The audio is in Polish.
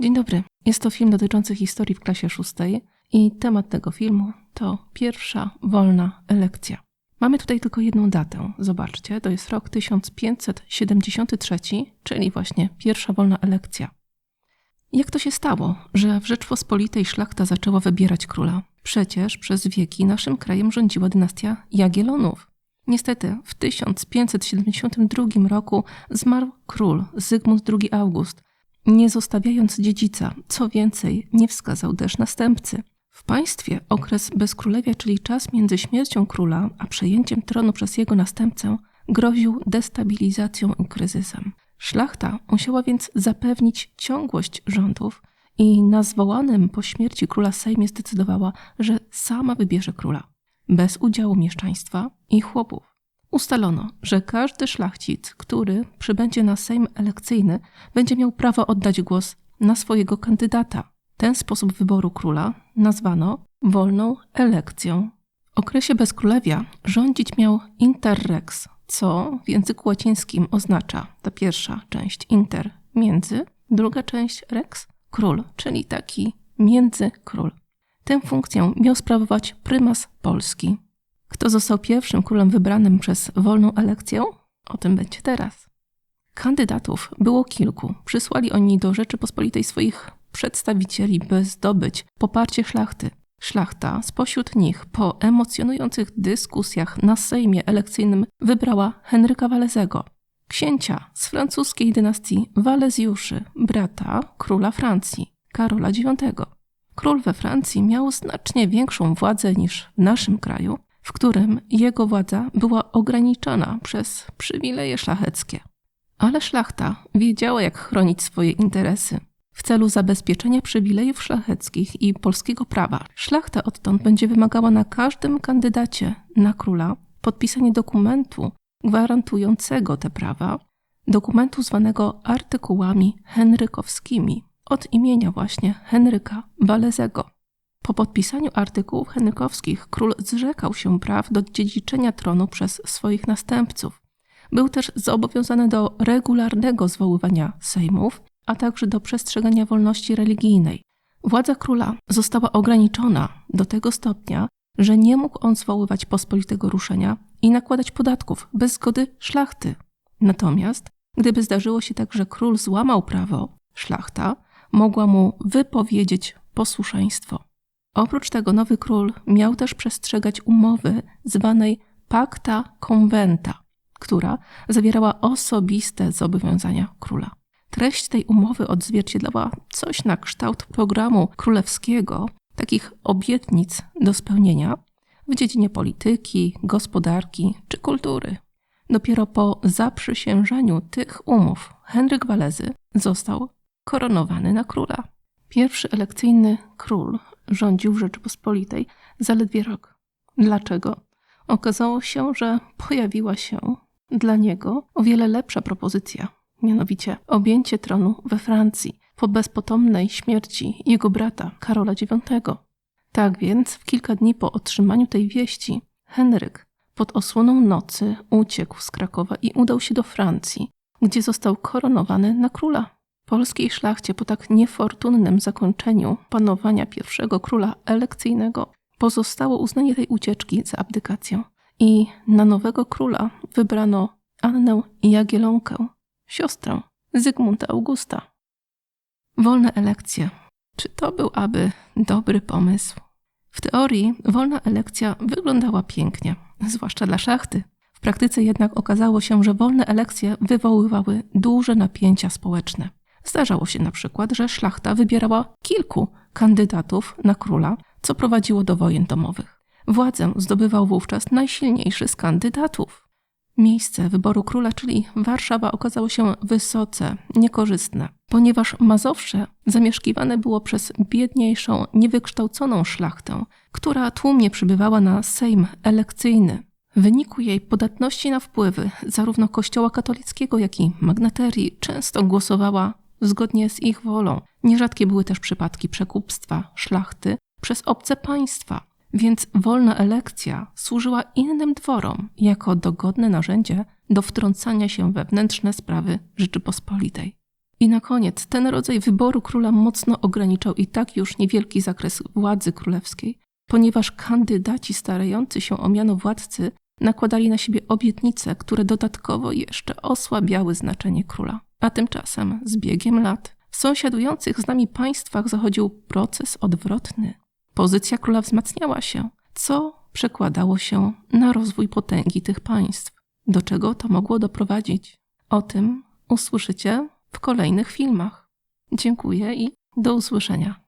Dzień dobry. Jest to film dotyczący historii w klasie szóstej i temat tego filmu to pierwsza wolna elekcja. Mamy tutaj tylko jedną datę. Zobaczcie, to jest rok 1573, czyli właśnie pierwsza wolna elekcja. Jak to się stało, że w Rzeczpospolitej szlachta zaczęła wybierać króla? Przecież przez wieki naszym krajem rządziła dynastia Jagiellonów. Niestety, w 1572 roku zmarł król Zygmunt II August, nie zostawiając dziedzica. Co więcej, nie wskazał też następcy. W państwie okres bezkrólewia, czyli czas między śmiercią króla a przejęciem tronu przez jego następcę, groził destabilizacją i kryzysem. Szlachta musiała więc zapewnić ciągłość rządów i na zwołanym po śmierci króla Sejmie zdecydowała, że sama wybierze króla, bez udziału mieszczaństwa i chłopów. Ustalono, że każdy szlachcic, który przybędzie na Sejm elekcyjny, będzie miał prawo oddać głos na swojego kandydata. Ten sposób wyboru króla nazwano wolną elekcją. W okresie bezkrólewia rządzić miał interrex, co w języku łacińskim oznacza ta pierwsza część inter między, druga część rex król, czyli taki międzykról. Tę funkcję miał sprawować prymas Polski. Kto został pierwszym królem wybranym przez wolną elekcję? O tym będzie teraz. Kandydatów było kilku. Przysłali oni do Rzeczypospolitej swoich przedstawicieli, by zdobyć poparcie szlachty. Szlachta spośród nich po emocjonujących dyskusjach na Sejmie elekcyjnym wybrała Henryka Walezego, księcia z francuskiej dynastii Walezjuszy, brata króla Francji, Karola IX. Król we Francji miał znacznie większą władzę niż w naszym kraju, w którym jego władza była ograniczona przez przywileje szlacheckie. Ale szlachta wiedziała, jak chronić swoje interesy. W celu zabezpieczenia przywilejów szlacheckich i polskiego prawa, szlachta odtąd będzie wymagała na każdym kandydacie na króla podpisanie dokumentu gwarantującego te prawa, dokumentu zwanego artykułami henrykowskimi, od imienia właśnie Henryka Walezego. Po podpisaniu artykułów henrykowskich król zrzekał się praw do dziedziczenia tronu przez swoich następców. Był też zobowiązany do regularnego zwoływania sejmów, a także do przestrzegania wolności religijnej. Władza króla została ograniczona do tego stopnia, że nie mógł on zwoływać pospolitego ruszenia i nakładać podatków bez zgody szlachty. Natomiast, gdyby zdarzyło się tak, że król złamał prawo, szlachta mogła mu wypowiedzieć posłuszeństwo. Oprócz tego nowy król miał też przestrzegać umowy zwanej Pacta Conventa, która zawierała osobiste zobowiązania króla. Treść tej umowy odzwierciedlała coś na kształt programu królewskiego, takich obietnic do spełnienia w dziedzinie polityki, gospodarki czy kultury. Dopiero po zaprzysiężeniu tych umów Henryk Walezy został koronowany na króla. Pierwszy elekcyjny król rządził w Rzeczypospolitej zaledwie rok. Dlaczego? Okazało się, że pojawiła się dla niego o wiele lepsza propozycja, mianowicie objęcie tronu we Francji po bezpotomnej śmierci jego brata Karola IX. Tak więc w kilka dni po otrzymaniu tej wieści Henryk pod osłoną nocy uciekł z Krakowa i udał się do Francji, gdzie został koronowany na króla. Polskiej szlachcie po tak niefortunnym zakończeniu panowania pierwszego króla elekcyjnego pozostało uznanie tej ucieczki za abdykację i na nowego króla wybrano Annę Jagielonkę, siostrę Zygmunta Augusta. Wolne elekcje. Czy to był aby dobry pomysł? W teorii wolna elekcja wyglądała pięknie, zwłaszcza dla szachty. W praktyce jednak okazało się, że wolne elekcje wywoływały duże napięcia społeczne. Zdarzało się na przykład, że szlachta wybierała kilku kandydatów na króla, co prowadziło do wojen domowych. Władzę zdobywał wówczas najsilniejszy z kandydatów. Miejsce wyboru króla, czyli Warszawa, okazało się wysoce niekorzystne, ponieważ Mazowsze zamieszkiwane było przez biedniejszą, niewykształconą szlachtę, która tłumnie przybywała na Sejm elekcyjny. W wyniku jej podatności na wpływy zarówno Kościoła katolickiego, jak i magnaterii często głosowała zgodnie z ich wolą. Nierzadkie były też przypadki przekupstwa szlachty przez obce państwa, więc wolna elekcja służyła innym dworom jako dogodne narzędzie do wtrącania się we wewnętrzne sprawy Rzeczypospolitej. I na koniec, ten rodzaj wyboru króla mocno ograniczał i tak już niewielki zakres władzy królewskiej, ponieważ kandydaci starający się o miano władcy nakładali na siebie obietnice, które dodatkowo jeszcze osłabiały znaczenie króla. A tymczasem, z biegiem lat, w sąsiadujących z nami państwach zachodził proces odwrotny. Pozycja króla wzmacniała się, co przekładało się na rozwój potęgi tych państw. Do czego to mogło doprowadzić? O tym usłyszycie w kolejnych filmach. Dziękuję i do usłyszenia.